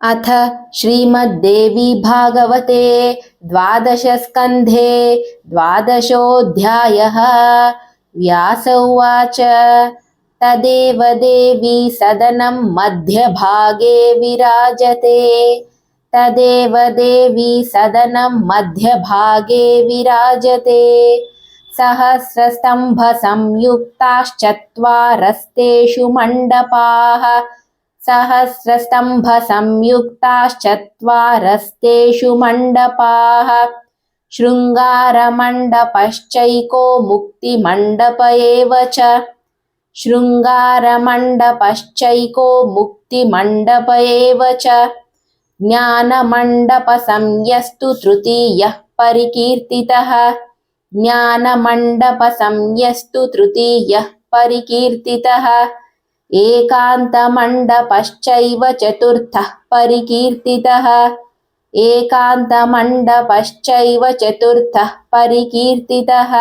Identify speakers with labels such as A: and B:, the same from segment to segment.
A: अथ श्रीमद्देवी भागवते द्वादशस्कन्धे द्वादशोऽध्यायः व्यास उवाच तदेव देवी सदनं मध्यभागे विराजते तदेव देवी सदनं मध्यभागे विराजते सहस्रस्तम्भसंयुक्ताश्चत्वारस्तेषु मण्डपाः सहस्रस्तम्भसंयुक्ताश्चत्वारस्तेषु मण्डपाः शृङ्गारमण्डपश्चैको मुक्तिमण्डप एव च शृङ्गारमण्डपश्चैको मुक्तिमण्डप एव च ज्ञानमण्डपसंयस्तु तृतीयः परिकीर्तितः ज्ञानमण्डपसंयस्तु तृतीयः परिकीर्तितः एकान्तमण्डपश्चैव चतुर्थः परिकीर्तितः एकान्तमण्डपश्चैव चतुर्थः परिकीर्तितः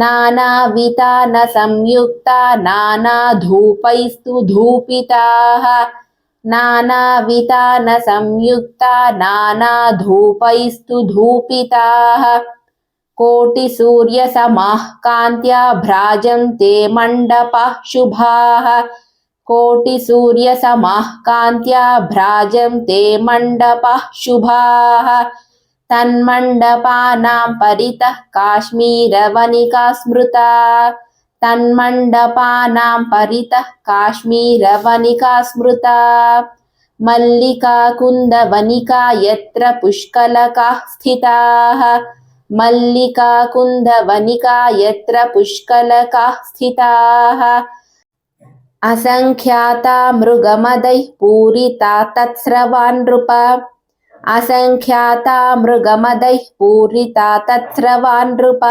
A: नानावितानसंयुक्ता नानाधूपैस्तु धूपिताः नानावितानसंयुक्ता नानाधूपैस्तु धूपिताः కోటి సూర్య సమాః కాంత్యా భ్రాజంతే మండపః శుభాః కోటి సూర్య సమాః కాంత్యా భ్రాజంతే మండపః శుభాః తన్మండపానాం పరితః కాశ్మీరవనికా స్మృతా తన్మండపానాం పరితః కాశ్మీరవనికా స్మృతా మల్లికా కుందవనికా యత్ర పుష్కలకాः స్థితాः मल्लिका कुन्दवनिका यत्र पुष्कलकाः स्थिताः असङ्ख्याता मृगमदैः पूरिता तत्स्रवान् नृप असङ्ख्याता मृगमदैः पूरिता तत्स्रवान् नृप